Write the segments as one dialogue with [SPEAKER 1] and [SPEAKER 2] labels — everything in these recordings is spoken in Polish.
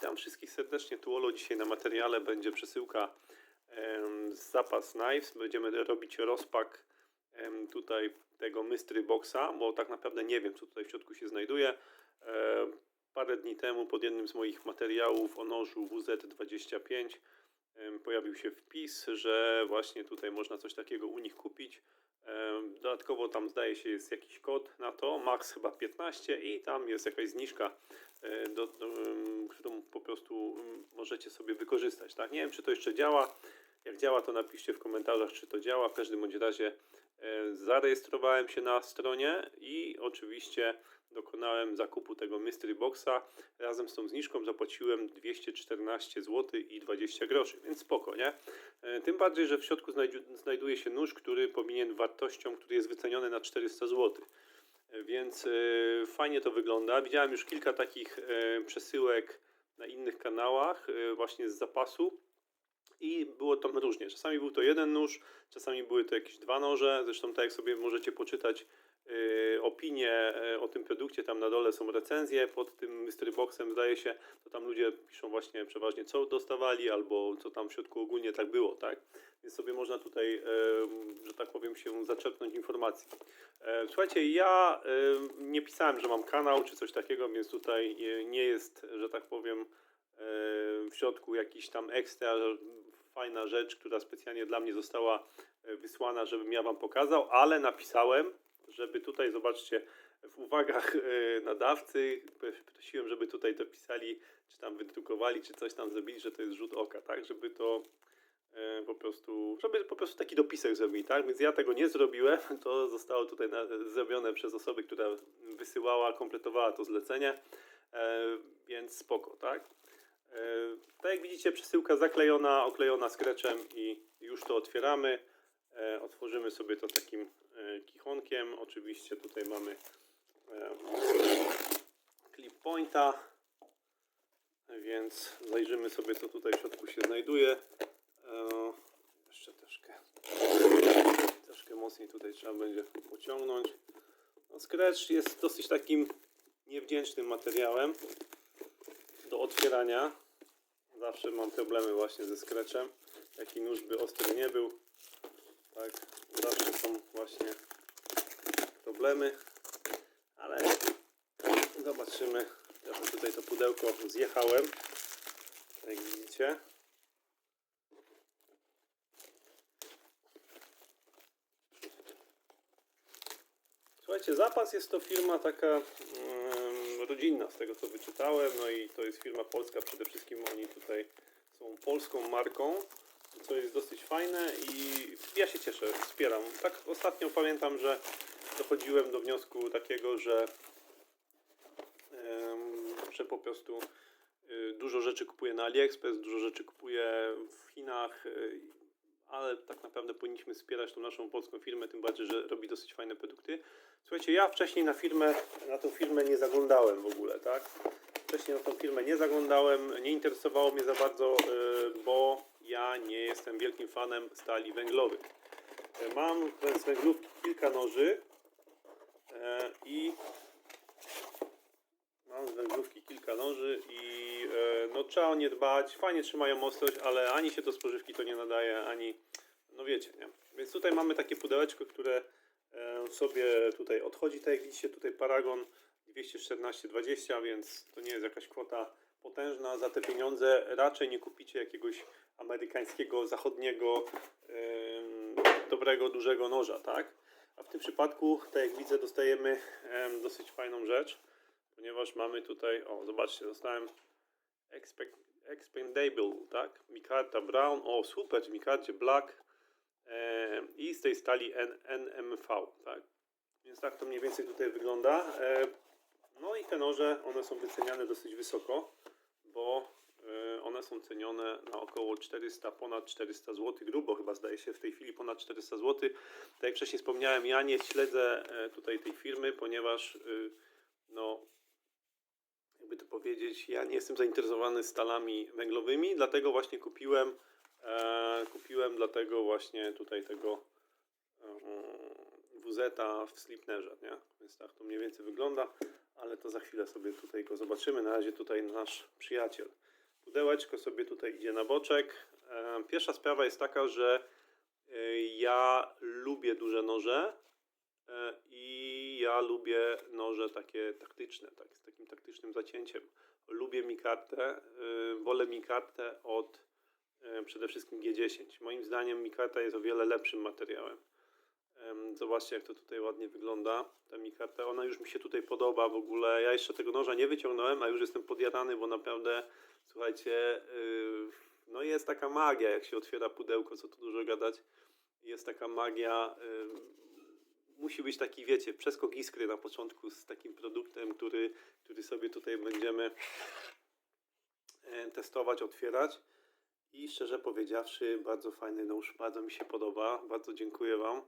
[SPEAKER 1] Witam wszystkich serdecznie. Tu Olo. Dzisiaj na materiale będzie przesyłka z Zapas Knives. Będziemy robić rozpak tutaj tego Mystery Boxa, bo tak naprawdę nie wiem, co tutaj w środku się znajduje. E, parę dni temu pod jednym z moich materiałów o nożu WZ25 em, pojawił się wpis, że właśnie tutaj można coś takiego u nich kupić. Dodatkowo tam zdaje się jest jakiś kod na to, max chyba 15 i tam jest jakaś zniżka, e, do, do, którą po prostu możecie sobie wykorzystać. Tak? Nie wiem czy to jeszcze działa. Jak działa to napiszcie w komentarzach czy to działa. W każdym bądź razie e, zarejestrowałem się na stronie i oczywiście dokonałem zakupu tego Mystery Boxa. Razem z tą zniżką zapłaciłem 214 zł i 20 groszy, więc spoko, nie? E, Tym bardziej, że w środku znajdu- znajduje się nóż, który powinien wartością, który jest wyceniony na 400 zł. E, Więc e, fajnie to wygląda. Widziałem już kilka takich przesyłek na innych kanałach, właśnie z zapasu. I było tam różnie. Czasami był to jeden nóż, czasami były to jakieś dwa noże. Zresztą, tak jak sobie możecie poczytać opinie yy, o tym produkcie, tam na dole są recenzje pod tym mystery boxem, zdaje się, to tam ludzie piszą właśnie przeważnie co dostawali, albo co tam w środku ogólnie tak było, tak? Więc sobie można tutaj, yy, że tak powiem, się zaczerpnąć informacji. E, Słuchajcie, ja nie pisałem, że mam kanał czy coś takiego, więc tutaj nie jest, że tak powiem, w środku jakiś tam ekstra fajna rzecz, która specjalnie dla mnie została wysłana, żebym ja Wam pokazał, ale napisałem, żeby tutaj, zobaczcie, w uwagach e, nadawcy prosiłem, żeby tutaj to pisali, czy tam wydrukowali, czy coś tam zrobili, że to jest rzut oka, tak, żeby to e, po prostu, żeby po prostu taki dopisek zrobili, tak, więc ja tego nie zrobiłem, to zostało tutaj zrobione przez osobę, która wysyłała, kompletowała to zlecenie, e, więc spoko, tak. Tak jak widzicie, przesyłka zaklejona, oklejona skretchem i już to otwieramy. Otworzymy sobie to takim kichonkiem. Oczywiście tutaj mamy e, clip pointa, więc zajrzymy sobie co tutaj w środku się znajduje. E, Jeszcze troszkę, troszkę mocniej tutaj trzeba będzie pociągnąć. No, Scratch jest dosyć takim niewdzięcznym materiałem do otwierania. Zawsze mam problemy właśnie ze scratchem. Jaki nóż by ostry nie był. Tak, zawsze są właśnie problemy. Ale zobaczymy. Ja sobie tutaj to pudełko zjechałem. Jak widzicie. Słuchajcie, Zapas jest to firma taka em, rodzinna, z tego co wyczytałem, no i to jest firma polska, przede wszystkim oni tutaj są polską marką, co jest dosyć fajne i ja się cieszę, wspieram. Tak ostatnio pamiętam, że dochodziłem do wniosku takiego, że, że po prostu y, dużo rzeczy kupuję na AliExpress, dużo rzeczy kupuję w Chinach, y, ale tak naprawdę powinniśmy wspierać tą naszą polską firmę, tym bardziej, że robi dosyć fajne produkty. Słuchajcie, ja wcześniej na firmę, na tą firmę nie zaglądałem w ogóle, tak? Wcześniej na tą firmę nie zaglądałem, nie interesowało mnie za bardzo, y, bo ja nie jestem wielkim fanem stali węglowych. Y, Mam z węglówki kilka noży y, i Mam z węglówki kilka noży i e, no trzeba o nie dbać. Fajnie trzymają ostrość, ale ani się do spożywki to nie nadaje, ani no wiecie, nie? Więc tutaj mamy takie pudełeczko, które e, sobie tutaj odchodzi, tak jak widzicie tutaj Paragon 214,20, więc to nie jest jakaś kwota potężna. Za te pieniądze raczej nie kupicie jakiegoś amerykańskiego, zachodniego, dobrego, dużego noża, tak? A w tym przypadku, tak jak widzę, dostajemy em, dosyć fajną rzecz ponieważ mamy tutaj, o zobaczcie, dostałem expect, expendable, tak, mikarta brown, o super, w mikarcie black i z tej stali NMV, tak, więc tak to mniej więcej tutaj wygląda, e, no i te noże, one są wyceniane dosyć wysoko, bo one są cenione na około 400, ponad 400 zł, grubo chyba zdaje się w tej chwili ponad 400 zł. Tak jak wcześniej wspomniałem, ja nie śledzę e, tutaj tej firmy, ponieważ y, no, jakby to powiedzieć, ja nie jestem zainteresowany stalami węglowymi, dlatego właśnie kupiłem, e, kupiłem dlatego właśnie tutaj tego e, WZ w Slipnerze, nie? Więc tak to mniej więcej wygląda, ale to za chwilę sobie tutaj go zobaczymy. Na razie tutaj nasz przyjaciel. Pudełeczko sobie tutaj idzie na boczek. E, Pierwsza sprawa jest taka, że e, ja lubię duże noże e, i ja lubię noże takie taktyczne, tak, z takim taktycznym zacięciem. Lubię mikartę, e, wolę mikartę od e, przede wszystkim G10. Moim zdaniem mikarta jest o wiele lepszym materiałem. Em, Zobaczcie, jak to tutaj ładnie wygląda, ta mikarta. Ona już mi się tutaj podoba w ogóle. Ja jeszcze tego noża nie wyciągnąłem, a już jestem podjadany, bo naprawdę, słuchajcie, yy, no jest taka magia, jak się otwiera pudełko, co tu dużo gadać. Jest taka magia. yy, Musi być taki, wiecie, przeskok iskry na początku z takim produktem, który, który sobie tutaj będziemy e, testować, otwierać. I szczerze powiedziawszy, bardzo fajny nóż, bardzo mi się podoba. Bardzo dziękuję Wam,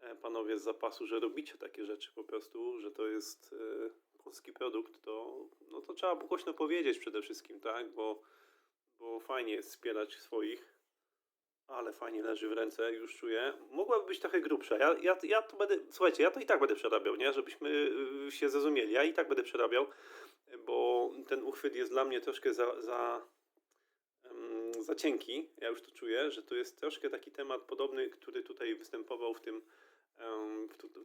[SPEAKER 1] e, panowie z zapasu, że robicie takie rzeczy po prostu, że to jest e, polski produkt. To, no to trzeba głośno powiedzieć przede wszystkim, tak? Bo, bo fajnie jest wspierać swoich. Ale fajnie leży w ręce, już czuję. Mogłaby być trochę grubsza. Ja, ja, ja to będę, słuchajcie, ja to i tak będę przerabiał, nie? Żebyśmy y, się zrozumieli. Ja i tak będę przerabiał, bo ten uchwyt jest dla mnie troszkę za, za, em, za cienki. Ja już to czuję, że to jest troszkę taki temat podobny, który tutaj występował w tym,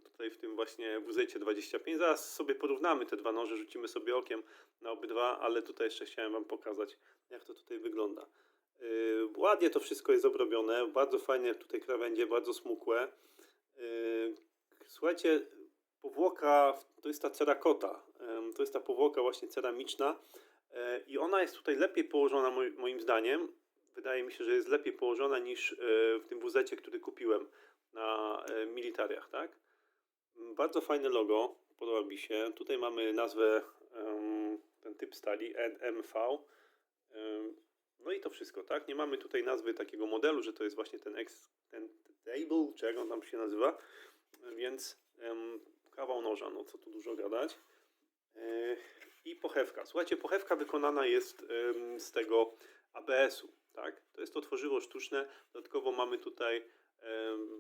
[SPEAKER 1] tutaj w tym właśnie WZ 25. Zaraz sobie porównamy te dwa noże, rzucimy sobie okiem na obydwa, ale tutaj jeszcze chciałem Wam pokazać, jak to tutaj wygląda. Ładnie to wszystko jest obrobione, bardzo fajnie tutaj krawędzie, bardzo smukłe. Słuchajcie, powłoka to jest ta cerakota, to jest ta powłoka właśnie ceramiczna yy, i ona jest tutaj lepiej położona moi- moim zdaniem. Wydaje mi się, że jest lepiej położona niż yy, w tym wuzecie, który kupiłem na yy, militariach, tak? Bardzo fajne logo, podoba mi się. Tutaj mamy nazwę, ten typ stali, NMV. No i to wszystko, tak? Nie mamy tutaj nazwy takiego modelu, że to jest właśnie ten Extendable, czy jak on tam się nazywa. Więc kawał noża, no co tu dużo gadać. E, I pochewka. Słuchajcie, pochewka wykonana jest z tego ABS-u, tak? To jest to tworzywo sztuczne. Dodatkowo mamy tutaj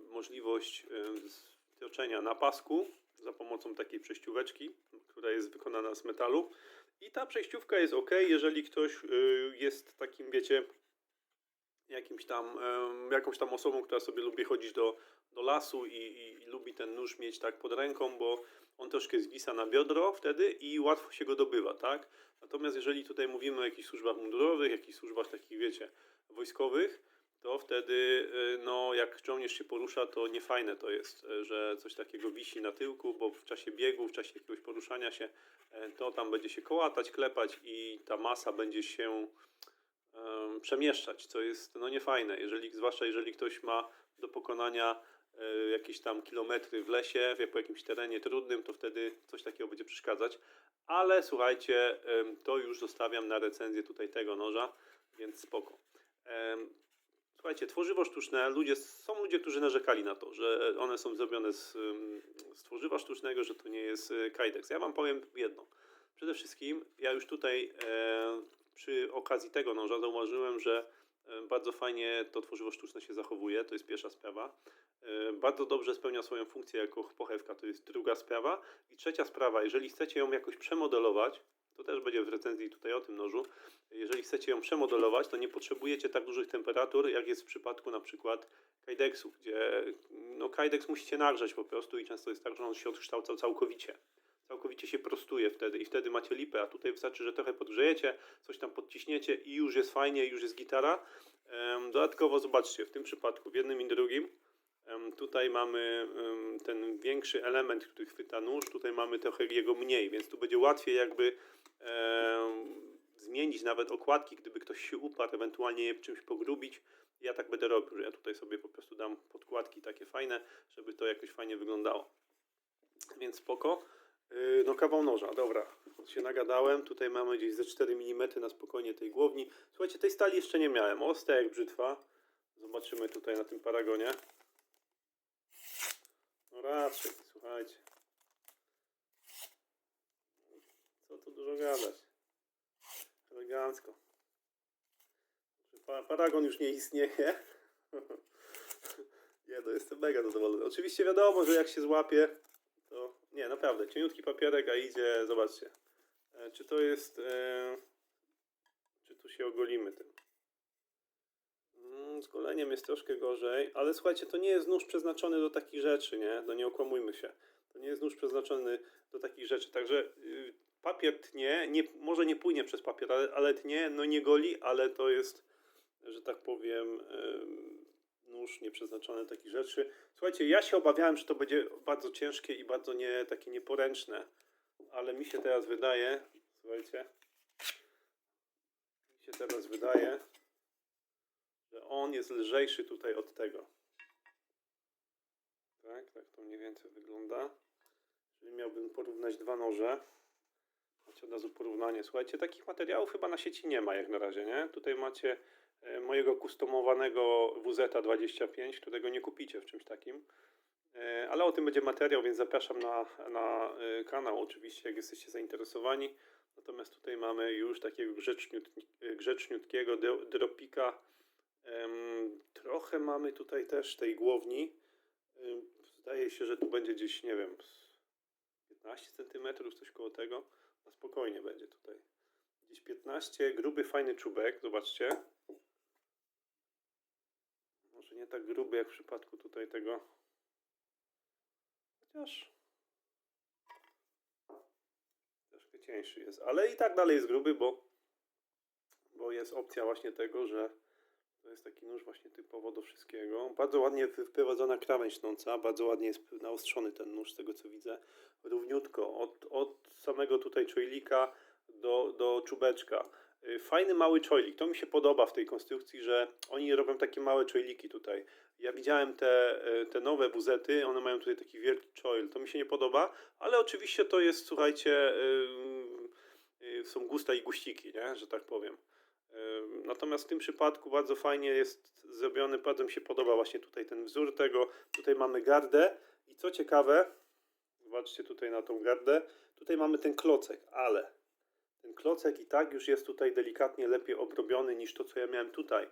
[SPEAKER 1] możliwość em, stoczenia na pasku za pomocą takiej przejścióweczki, która jest wykonana z metalu. I ta przejściówka jest ok, jeżeli ktoś y, jest takim, wiecie, jakimś tam, jakąś tam osobą, która sobie lubi chodzić do, do lasu i, i, i lubi ten nóż mieć tak pod ręką, bo on troszkę zwisa na biodro wtedy i łatwo się go dobywa, tak? Natomiast jeżeli tutaj mówimy o jakichś służbach mundurowych, jakichś służbach takich, wiecie, wojskowych, to wtedy, y, no, jak żołnierz się porusza, to niefajne to jest, y, że coś takiego wisi na tyłku, bo w czasie biegu, w czasie jakiegoś poruszania się, y, to tam będzie się kołatać, klepać i ta masa będzie się em, przemieszczać, co jest no niefajne, jeżeli, zwłaszcza jeżeli ktoś ma do pokonania jakieś tam kilometry w lesie, po jakimś terenie trudnym, to wtedy coś takiego będzie przeszkadzać. Ale słuchajcie, to już zostawiam na recenzję tutaj tego noża, więc spoko. Słuchajcie, tworzywo sztuczne, ludzie, są ludzie, którzy narzekali na to, że one są zrobione z, z tworzywa sztucznego, że to nie jest y, Kydex. Ja Wam powiem jedno. Przede wszystkim ja już tutaj e, przy okazji tego noża zauważyłem, że e, bardzo fajnie to tworzywo sztuczne się zachowuje, to jest pierwsza sprawa. E, bardzo dobrze spełnia swoją funkcję jako pochewka, to jest druga sprawa. I trzecia sprawa, jeżeli chcecie ją jakoś przemodelować, to też będzie w recenzji tutaj o tym nożu, jeżeli chcecie ją przemodelować, to nie potrzebujecie tak dużych temperatur, jak jest w przypadku na przykład Kydexu, gdzie no Kydex musicie nagrzać po prostu i często jest tak, że on się odkształca całkowicie. Całkowicie się prostuje wtedy i wtedy macie lipę, a tutaj wystarczy, że trochę podgrzejecie, coś tam podciśniecie i już jest fajnie, już jest gitara. Dodatkowo zobaczcie, w tym przypadku, w jednym i drugim, tutaj mamy ten większy element, który chwyta nóż, tutaj mamy trochę jego mniej, więc tu będzie łatwiej jakby zmienić nawet okładki, gdyby ktoś się uparł, ewentualnie je czymś pogrubić. Ja tak będę robił, że ja tutaj sobie po prostu dam podkładki takie fajne, żeby to jakoś fajnie wyglądało. Więc spoko. Yy, No kawał noża, dobra. Się nagadałem. Tutaj mamy gdzieś ze 4 mm na spokojnie tej głowni. Słuchajcie, tej stali jeszcze nie miałem. Ostra jak brzytwa. Zobaczymy tutaj na tym paragonie. No raczej, słuchajcie. Co tu dużo gadać. Elegancko. Pa- Paragon już nie istnieje. nie, to jestem mega zadowolony. Oczywiście wiadomo, że jak się złapie, to nie, naprawdę, cieniutki papierek, a idzie, zobaczcie. E, Czy to jest, e, czy tu się się ogolimy tym. Mm, Z goleniem jest troszkę gorzej, ale słuchajcie, to nie jest nóż przeznaczony do takich rzeczy, nie? No nie okłamujmy się. To nie jest nóż przeznaczony do takich rzeczy, także y, papier tnie, nie, może nie płynie przez papier, ale, ale tnie, no nie goli, ale to jest, że tak powiem, nóż nieprzeznaczony takich rzeczy. Słuchajcie, ja się obawiałem, że to będzie bardzo ciężkie i bardzo nie, takie nieporęczne, ale mi się teraz wydaje, słuchajcie, mi się teraz wydaje, że on jest lżejszy tutaj od tego. Tak, tak to mniej więcej wygląda. Jeżeli miałbym porównać dwa noże, macie od razu porównanie. Słuchajcie, takich materiałów chyba na sieci nie ma jak na razie, nie? Tutaj macie e, mojego kustomowanego WZ25, którego nie kupicie w czymś takim. E, Ale o tym będzie materiał, więc zapraszam na, na e, kanał oczywiście, jak jesteście zainteresowani. Natomiast tutaj mamy już takiego grzeczniut, grzeczniutkiego dro- dropika. Trochę mamy tutaj też tej głowni. Zdaje się, że tu będzie gdzieś, nie wiem, z 15 cm, coś koło tego. Na spokojnie będzie tutaj. Gdzieś 15, gruby, fajny czubek, zobaczcie. Może nie tak gruby jak w przypadku tutaj tego. Chociaż troszkę cieńszy jest, ale i tak dalej jest gruby, bo, bo jest opcja właśnie tego, że to jest taki nóż właśnie typowo do wszystkiego. Bardzo ładnie wprowadzona krawędź nąca, bardzo ładnie jest naostrzony ten nóż z tego co widzę. Równiutko, od, od samego tutaj czojlika do, do czubeczka. Y, Fajny mały czojlik, to mi się podoba w tej konstrukcji, że oni robią takie małe czojliki tutaj. Ja widziałem te, y, te nowe wuzety, one mają tutaj taki wielki choil, to mi się nie podoba, ale oczywiście to jest, słuchajcie, y, y, są gusta i guściki, nie? że tak powiem. Natomiast w tym przypadku bardzo fajnie jest zrobiony, bardzo mi się podoba właśnie tutaj ten wzór tego. Tutaj mamy gardę i co ciekawe, zobaczcie tutaj na tą gardę, tutaj mamy ten klocek, ale ten klocek i tak już jest tutaj delikatnie lepiej obrobiony niż to, co ja miałem tutaj.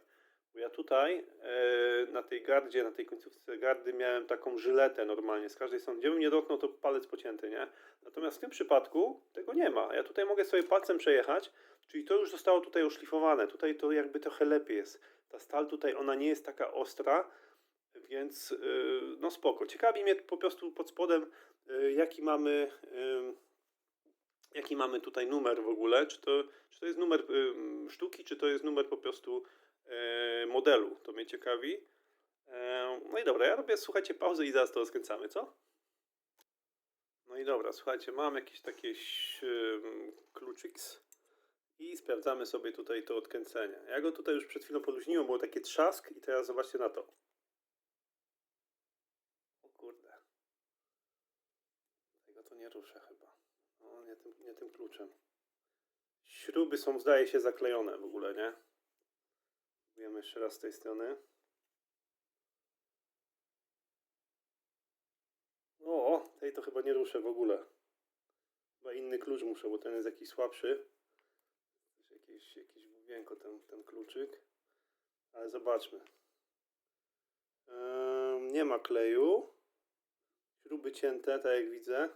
[SPEAKER 1] Bo ja tutaj e, na tej gardzie, na tej końcówce gardy miałem taką żyletę normalnie z każdej strony. Gdzie bym nie dotknął, to palec pocięty, nie? Natomiast w tym przypadku tego nie ma. Ja tutaj mogę sobie palcem przejechać, czyli to już zostało tutaj oszlifowane. Tutaj to jakby trochę lepiej jest. Ta stal tutaj, ona nie jest taka ostra, więc yy, no spoko. Ciekawi mnie po prostu pod spodem, yy, jaki mamy... Jaki mamy tutaj numer w ogóle, czy to, czy to jest numer sztuki, czy to jest numer po prostu e, modelu, to mnie ciekawi. E, no i dobra, ja robię, słuchajcie, pauzę i zaraz to rozkręcamy, co? No i dobra, słuchajcie, mam jakiś taki um, kluczyks i sprawdzamy sobie tutaj to odkręcenie. Ja go tutaj już przed chwilą podluźniłem, było takie trzask i teraz zobaczcie na to. O kurde. Tego to nie ruszę chyba. No, nie tym, nie tym kluczem. Śruby są, zdaje się, zaklejone w ogóle, nie? Spróbujemy jeszcze raz z tej strony. O, tej to chyba nie ruszę w ogóle. Chyba inny klucz muszę, bo ten jest jakiś słabszy. Też Jakieś, główienko ten, ten kluczyk. Ale zobaczmy. Nie ma kleju. Śruby cięte, tak jak widzę.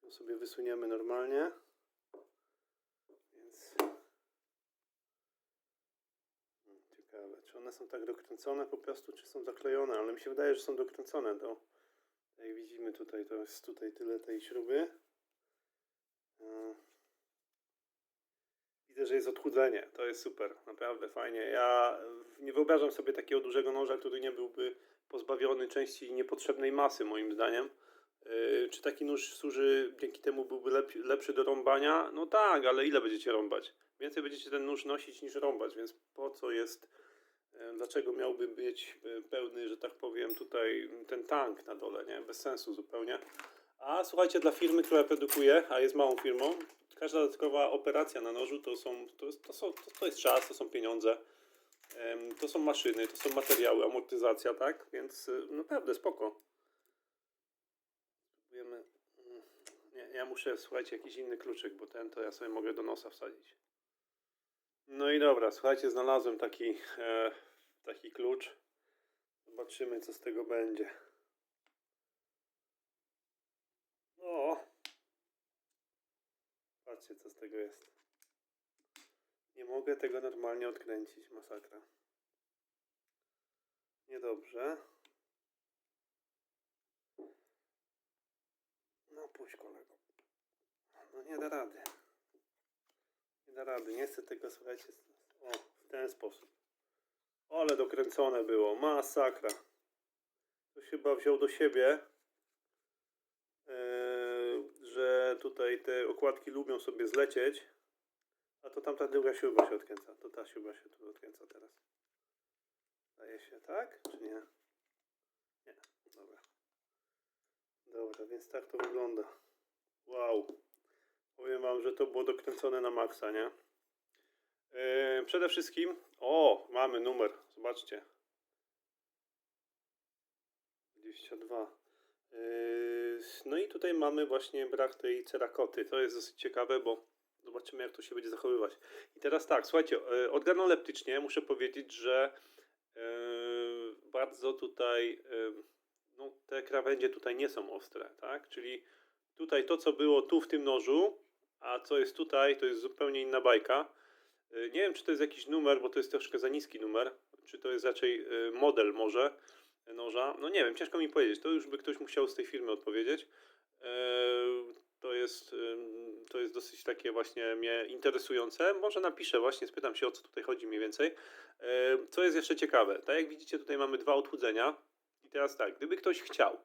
[SPEAKER 1] To sobie wysuniemy normalnie. Więc Hmm, ciekawe, czy one są tak dokręcone po prostu, czy są zaklejone, ale mi się wydaje, że są dokręcone. To jak widzimy tutaj, to jest tutaj tyle tej śruby. E, Widzę, że jest odchudzenie. To jest super, naprawdę fajnie. Ja e, nie wyobrażam sobie takiego dużego noża, który nie byłby pozbawiony części niepotrzebnej masy, moim zdaniem. Yy, Czy taki nóż służy dzięki temu byłby lep, lepszy do rąbania? No tak, ale ile będziecie rąbać? Więcej będziecie ten nóż nosić niż rąbać, więc po co jest, dlaczego miałby być yy, pełny, że tak powiem, tutaj ten tank na dole, nie? Bez sensu zupełnie. A słuchajcie, dla firmy, która produkuje, a jest małą firmą, każda dodatkowa operacja na nożu to są, to jest, to są, to, to jest czas, to są pieniądze, to są maszyny, to są materiały, amortyzacja, tak? Więc y, naprawdę spoko. Spróbujemy. mm, Nie, ja muszę, słuchajcie, jakiś inny kluczyk, bo ten to ja sobie mogę do nosa wsadzić. No i dobra, słuchajcie, znalazłem taki, e, taki klucz. Zobaczymy, co z tego będzie. O! Patrzcie, co z tego jest. Nie mogę tego normalnie odkręcić, masakra. Niedobrze. No puść kolego. No nie da rady. Nie da rady. Nie chcę tego, słuchajcie, o, w ten sposób. Ale dokręcone było. Masakra. Ktoś chyba wziął do siebie, e, że tutaj te okładki lubią sobie zlecieć. A to tamta druga śruba się odkręca. To ta śruba się tu odkręca teraz. Zdaje się, tak? Czy nie? Nie. Dobra. Dobra, więc tak to wygląda. Wow. Powiem wam, że to było dokręcone na maksa, nie? Yy, przede wszystkim, o, mamy numer, zobaczcie. 22. Yy, no i tutaj mamy właśnie brak tej cerakoty. To jest dosyć ciekawe, bo zobaczymy jak to się będzie zachowywać. I teraz tak, słuchajcie, yy, organoleptycznie muszę powiedzieć, że yy, bardzo tutaj no, te krawędzie tutaj nie są ostre, tak? Czyli tutaj to, co było tu w tym nożu, a co jest tutaj, to jest zupełnie inna bajka. Y, Nie wiem, czy to jest jakiś numer, bo to jest troszkę za niski numer, czy to jest raczej y, model może noża. No nie wiem, ciężko mi powiedzieć. To już by ktoś musiał z tej firmy odpowiedzieć. E, To jest, to jest dosyć takie właśnie mnie interesujące. Może napiszę właśnie, spytam się o co tutaj chodzi mniej więcej. E, Co jest jeszcze ciekawe, tak jak widzicie tutaj mamy dwa odchudzenia. I teraz tak, gdyby ktoś chciał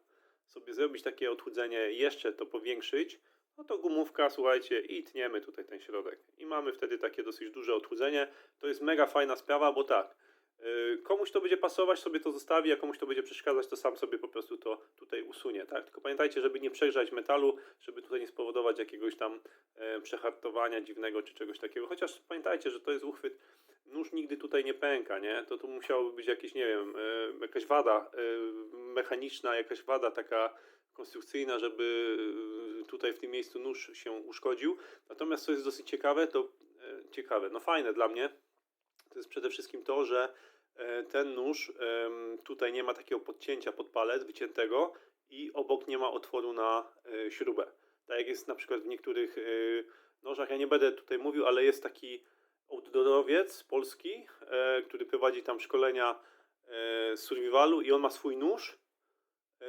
[SPEAKER 1] sobie zrobić takie odchudzenie, jeszcze to powiększyć, no to gumówka, słuchajcie, i tniemy tutaj ten środek. I mamy wtedy takie dosyć duże odchudzenie. To jest mega fajna sprawa, bo tak, yy, komuś to będzie pasować, sobie to zostawi, a komuś to będzie przeszkadzać, to sam sobie po prostu to tutaj usunie, tak? Tylko pamiętajcie, żeby nie przegrzać metalu, żeby tutaj nie spowodować jakiegoś tam e, przehartowania dziwnego czy czegoś takiego. Chociaż pamiętajcie, że to jest uchwyt, nóż nigdy tutaj nie pęka, nie? To tu musiałoby być jakieś, nie wiem, e, jakaś wada e, mechaniczna, jakaś wada taka konstrukcyjna, żeby y, tutaj w tym miejscu nóż się uszkodził. Natomiast co jest dosyć ciekawe, to e, ciekawe, no fajne dla mnie, to jest przede wszystkim to, że e, ten nóż tutaj nie ma takiego podcięcia pod palec wyciętego i obok nie ma otworu na e, śrubę. Tak jak jest na przykład w niektórych nożach, ja nie będę tutaj mówił, ale jest taki outdoorowiec polski, który prowadzi tam szkolenia z survivalu i on ma swój nóż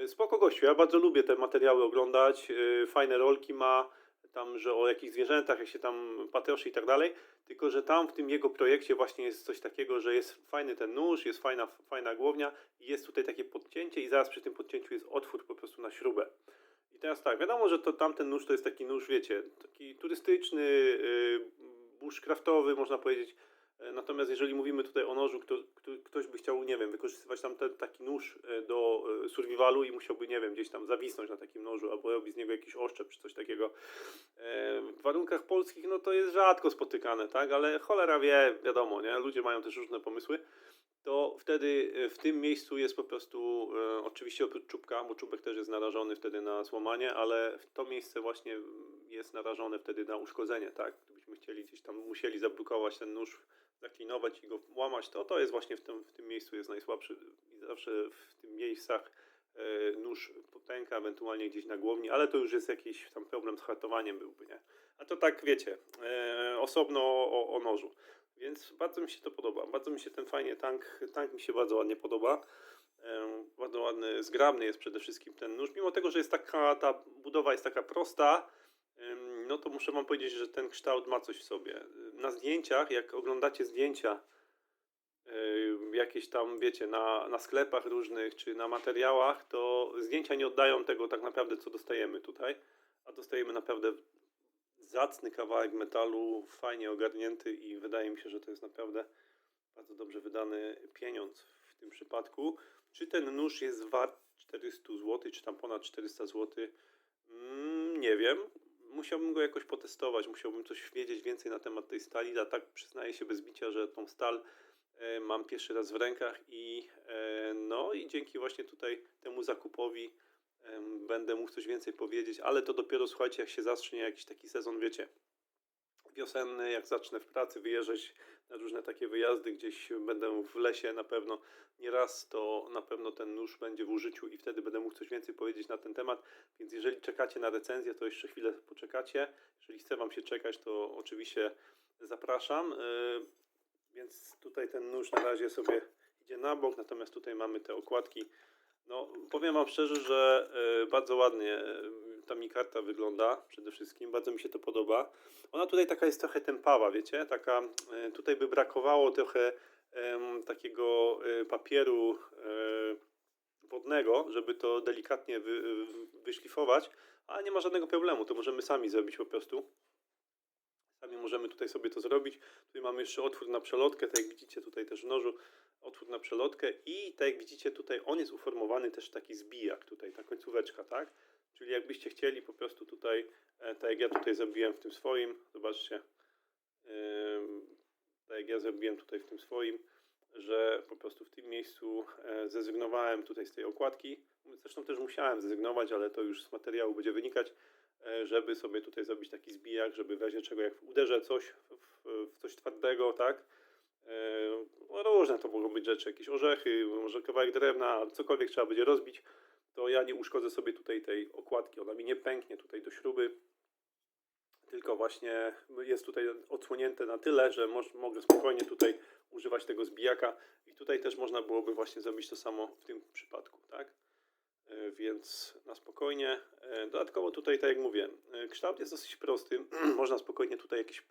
[SPEAKER 1] Spoko gościu, ja bardzo lubię te materiały oglądać, e, fajne rolki ma, tam, że o jakichś zwierzętach, jak się tam patroszy i tak dalej, tylko, że tam w tym jego projekcie właśnie jest coś takiego, że jest fajny ten nóż, jest fajna, fajna głownia i jest tutaj takie podcięcie i zaraz przy tym podcięciu jest otwór po prostu na śrubę. I teraz tak, wiadomo, że to tamten nóż to jest taki nóż, wiecie, taki turystyczny, yy, bushcraftowy, można powiedzieć, E, Natomiast jeżeli mówimy tutaj o nożu, kto, kto, ktoś by chciał, nie wiem, wykorzystywać tam ten, taki nóż e, do e, survivalu i musiałby, nie wiem, gdzieś tam zawisnąć na takim nożu albo robić z niego jakiś oszczep czy coś takiego. E, W warunkach polskich, no to jest rzadko spotykane, tak? Ale cholera wie, wiadomo, nie? Ludzie mają też różne pomysły. To wtedy e, w tym miejscu jest po prostu, e, oczywiście oprócz czubka, bo czubek też jest narażony wtedy na złamanie, ale to miejsce właśnie jest narażone wtedy na uszkodzenie, tak? Gdybyśmy chcieli gdzieś tam musieli zablokować ten nóż zaklinować i go łamać, to to jest właśnie w tym, w tym miejscu jest najsłabszy i zawsze w tych miejscach e, nóż potęka, ewentualnie gdzieś na głowni, ale to już jest jakiś tam problem z hartowaniem byłby, nie? A to tak, wiecie, e, osobno o, o nożu. Więc bardzo mi się to podoba. Bardzo mi się ten fajnie tank, tank mi się bardzo ładnie podoba. E, bardzo ładny, zgrabny jest przede wszystkim ten nóż. Mimo tego, że jest taka, ta budowa jest taka prosta, no to muszę wam powiedzieć, że ten kształt ma coś w sobie. Na zdjęciach, jak oglądacie zdjęcia jakieś tam, wiecie, na, na sklepach różnych, czy na materiałach, to zdjęcia nie oddają tego tak naprawdę, co dostajemy tutaj, a dostajemy naprawdę zacny kawałek metalu, fajnie ogarnięty i wydaje mi się, że to jest naprawdę bardzo dobrze wydany pieniądz w tym przypadku. Czy ten nóż jest wart 400 zł, czy tam ponad 400 zł? Mm, nie wiem. Musiałbym go jakoś potestować, musiałbym coś wiedzieć więcej na temat tej stali, a tak przyznaję się bez bicia, że tą stal e, mam pierwszy raz w rękach i e, no i dzięki właśnie tutaj temu zakupowi będę mógł coś więcej powiedzieć, ale to dopiero słuchajcie, jak się zacznie jakiś taki sezon, wiecie, wiosenny, jak zacznę w pracy wyjeżdżać różne takie wyjazdy, gdzieś będę w lesie na pewno nie raz, to na pewno ten nóż będzie w użyciu i wtedy będę mógł coś więcej powiedzieć na ten temat. Więc jeżeli czekacie na recenzję, to jeszcze chwilę poczekacie. Jeżeli chce Wam się czekać, to oczywiście zapraszam. E, Więc tutaj ten nóż na razie sobie idzie na bok, natomiast tutaj mamy te okładki. No, powiem Wam szczerze, że e, bardzo ładnie e, ta mi karta wygląda przede wszystkim, bardzo mi się to podoba. Ona tutaj taka jest trochę tępawa, wiecie, taka, e, tutaj by brakowało trochę takiego papieru wodnego, żeby to delikatnie wy- wyszlifować, ale nie ma żadnego problemu, to możemy sami zrobić po prostu. Sami możemy tutaj sobie to zrobić. Tutaj mamy jeszcze otwór na przelotkę, tak jak widzicie tutaj też w nożu, otwór na przelotkę i tak jak widzicie tutaj on jest uformowany też taki zbijak tutaj, ta końcóweczka, tak? Czyli jakbyście chcieli po prostu tutaj, e, tak jak ja tutaj zrobiłem w tym swoim, zobaczcie, tak jak ja zrobiłem tutaj w tym swoim, że po prostu w tym miejscu e, zrezygnowałem tutaj z tej okładki. Zresztą też musiałem zrezygnować, ale to już z materiału będzie wynikać, e, żeby sobie tutaj zrobić taki zbijak, żeby w razie czego jak uderzę coś w, w coś twardego, tak? E, no różne to mogą być rzeczy, jakieś orzechy, może kawałek drewna, cokolwiek trzeba będzie rozbić, to ja nie uszkodzę sobie tutaj tej okładki, ona mi nie pęknie tutaj do śruby, tylko właśnie jest tutaj odsłonięte na tyle, że mogę spokojnie tutaj używać tego zbijaka i tutaj też można byłoby właśnie zrobić to samo w tym przypadku, tak? E, Więc na spokojnie. E, Dodatkowo tutaj, tak jak mówię, kształt jest dosyć prosty. Można spokojnie tutaj jakieś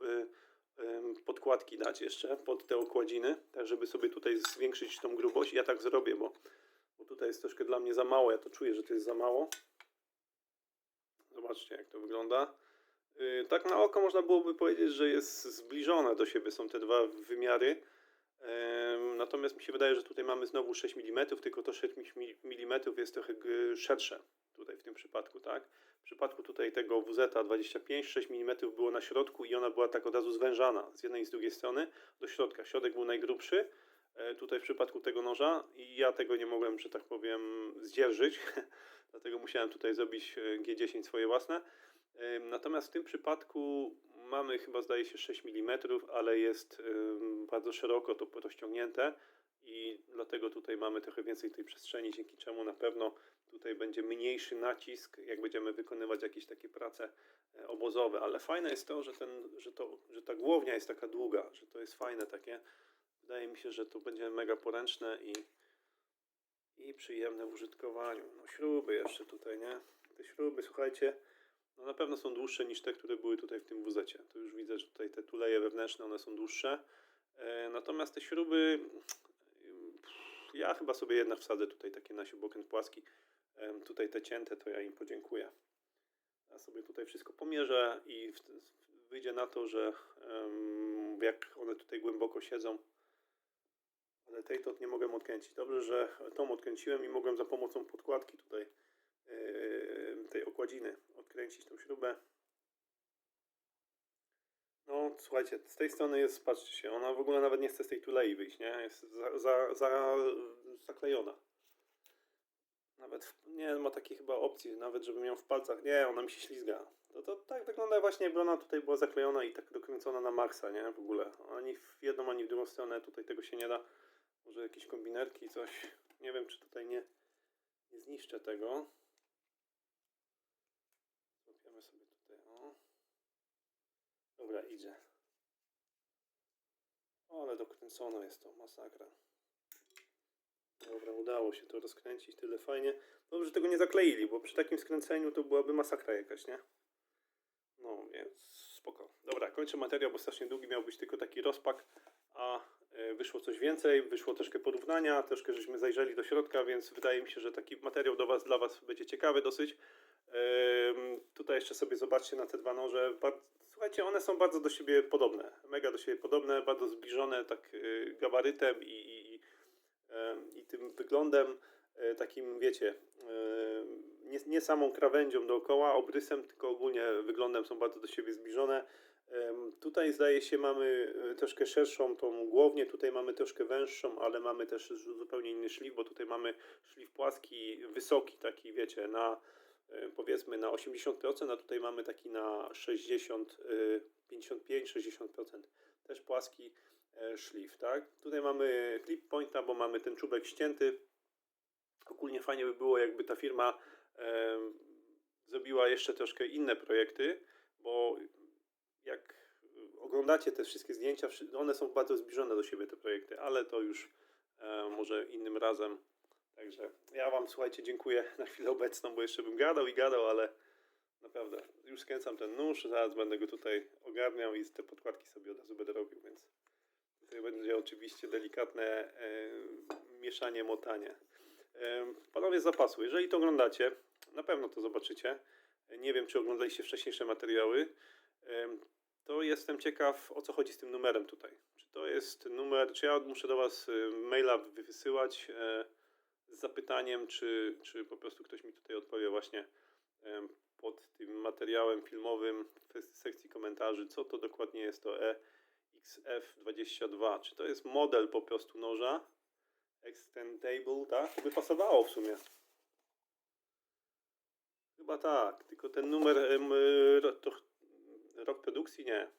[SPEAKER 1] podkładki dać jeszcze pod te okładziny, tak żeby sobie tutaj zwiększyć tą grubość. Ja tak zrobię, bo, bo tutaj jest troszkę dla mnie za mało. Ja to czuję, że to jest za mało. Zobaczcie, jak to wygląda. Yy, Tak na oko można byłoby powiedzieć, że jest zbliżone do siebie są te dwa wymiary. Natomiast mi się wydaje, że tutaj mamy znowu 6 mm, tylko to 6 mm jest trochę szersze tutaj w tym przypadku, tak? W przypadku tutaj tego WZ-25 6 mm było na środku i ona była tak od razu zwężana z jednej i z drugiej strony do środka. Środek był najgrubszy e, tutaj w przypadku tego noża i ja tego nie mogłem, że tak powiem, zdzierżyć, dlatego musiałem tutaj zrobić e, G10 swoje własne. Natomiast w tym przypadku mamy chyba zdaje się 6 mm, ale jest bardzo szeroko to rozciągnięte i dlatego tutaj mamy trochę więcej tej przestrzeni, dzięki czemu na pewno tutaj będzie mniejszy nacisk, jak będziemy wykonywać jakieś takie prace e, obozowe. Ale fajne jest to, że, ten, że, to, że ta głownia jest taka długa, że to jest fajne takie. Wydaje mi się, że to będzie mega poręczne i, i przyjemne w użytkowaniu. No śruby jeszcze tutaj, nie? Te śruby, słuchajcie, no na pewno są dłuższe niż te, które były tutaj w tym wuzecie. Tu już widzę, że tutaj te tuleje wewnętrzne, one są dłuższe. E, natomiast te śruby, ja chyba sobie jednak wsadzę tutaj takie na śrubokręt płaski. Tutaj te cięte, to ja im podziękuję. Ja sobie tutaj wszystko pomierzę i wyjdzie na to, że jak one tutaj głęboko siedzą, ale tej to nie mogłem odkręcić. Dobrze, że tą odkręciłem i mogłem za pomocą podkładki tutaj yy, tej okładziny odkręcić tą śrubę. No, słuchajcie, z tej strony jest, patrzcie się, ona w ogóle nawet nie chce z tej tulei wyjść, nie? Jest za, za, za, zaklejona. Nawet nie ma takiej chyba opcji, nawet żebym ją w palcach, nie, ona mi się ślizga. To, to tak wygląda właśnie, jakby ona tutaj była zaklejona i tak dokręcona na maksa, nie? W ogóle. Ani w jedną, ani w drugą stronę tutaj tego się nie da. Może jakieś kombinerki, coś. Nie wiem, czy tutaj nie, nie zniszczę tego. Złapiemy sobie tutaj, o. Dobra, idzie. O, ale dokręcone jest to, masakra. Dobra, udało się to rozkręcić, tyle fajnie. Dobrze, że tego nie zakleili, bo przy takim skręceniu to byłaby masakra jakaś, nie? No, więc spoko. Dobra, kończę materiał, bo strasznie długi miał być tylko taki rozpak, a e, wyszło coś więcej, wyszło troszkę porównania, troszkę żeśmy zajrzeli do środka, więc wydaje mi się, że taki materiał do was, dla Was będzie ciekawy dosyć. Tutaj jeszcze sobie zobaczcie na te dwa noże. Słuchajcie, one są bardzo do siebie podobne. Mega do siebie podobne, bardzo zbliżone tak y, gabarytem i, i, i, tym wyglądem y, takim, wiecie, nie, nie samą krawędzią dookoła, obrysem, tylko ogólnie wyglądem są bardzo do siebie zbliżone. Tutaj zdaje się mamy y, troszkę szerszą tą głownię, tutaj mamy troszkę węższą, ale mamy też zu- zupełnie inny szlif, bo tutaj mamy szlif płaski, wysoki taki, wiecie, na powiedzmy na 80%, a tutaj mamy taki na 60, y, 55-60%. Też płaski e, szlif, tak? Tutaj mamy clip pointa, bo mamy ten czubek ścięty. Ogólnie fajnie by było, jakby ta firma em, zrobiła jeszcze troszkę inne projekty, bo jak oglądacie te wszystkie zdjęcia, one są bardzo zbliżone do siebie, te projekty, ale to już e, może innym razem. Także ja Wam, słuchajcie, dziękuję na chwilę obecną, bo jeszcze bym gadał i gadał, ale naprawdę już skręcam ten nóż, zaraz będę go tutaj ogarniał i te podkładki sobie od razu będę robił, więc tutaj będzie oczywiście delikatne e, mieszanie, motanie. E, panowie z zapasu, jeżeli to oglądacie, na pewno to zobaczycie. Nie wiem, czy oglądaliście wcześniejsze materiały. Em, To jestem ciekaw, o co chodzi z tym numerem tutaj. Czy to jest numer, czy ja muszę do Was y, maila wysyłać e, z zapytaniem, czy, czy po prostu ktoś mi tutaj odpowie właśnie pod tym materiałem filmowym w sekcji komentarzy, co to dokładnie jest to E EXF22. Czy to jest model po prostu noża? Extendable, tak? By pasowało w sumie. Chyba tak, tylko ten numer y, to, rok produkcji nie.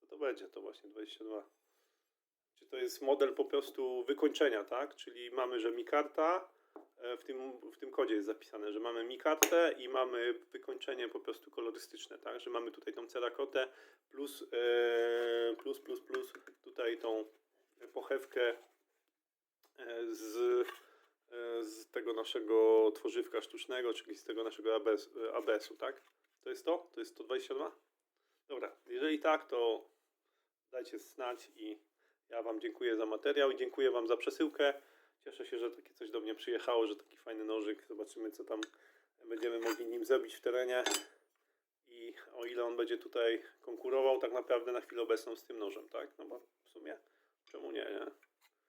[SPEAKER 1] Co to będzie? To właśnie 22. Czy to jest model po prostu wykończenia, tak? Czyli mamy, że mikarta, e, w tym, w tym kodzie jest zapisane, że mamy mikartę i mamy wykończenie po prostu kolorystyczne, tak? Że mamy tutaj tą cerakotę plus, e, plus, plus, plus tutaj tą pochewkę e, z, e, z tego naszego tworzywka sztucznego, czyli z tego naszego ABS, ABS-u, tak? To jest to? To jest 122? Dobra, jeżeli tak, to dajcie znać i ja Wam dziękuję za materiał i dziękuję Wam za przesyłkę. Cieszę się, że takie coś do mnie przyjechało, że taki fajny nożyk. Zobaczymy, co tam będziemy mogli nim zrobić w terenie. I o ile on będzie tutaj konkurował tak naprawdę na chwilę obecną z tym nożem, tak? No bo w sumie czemu nie, nie?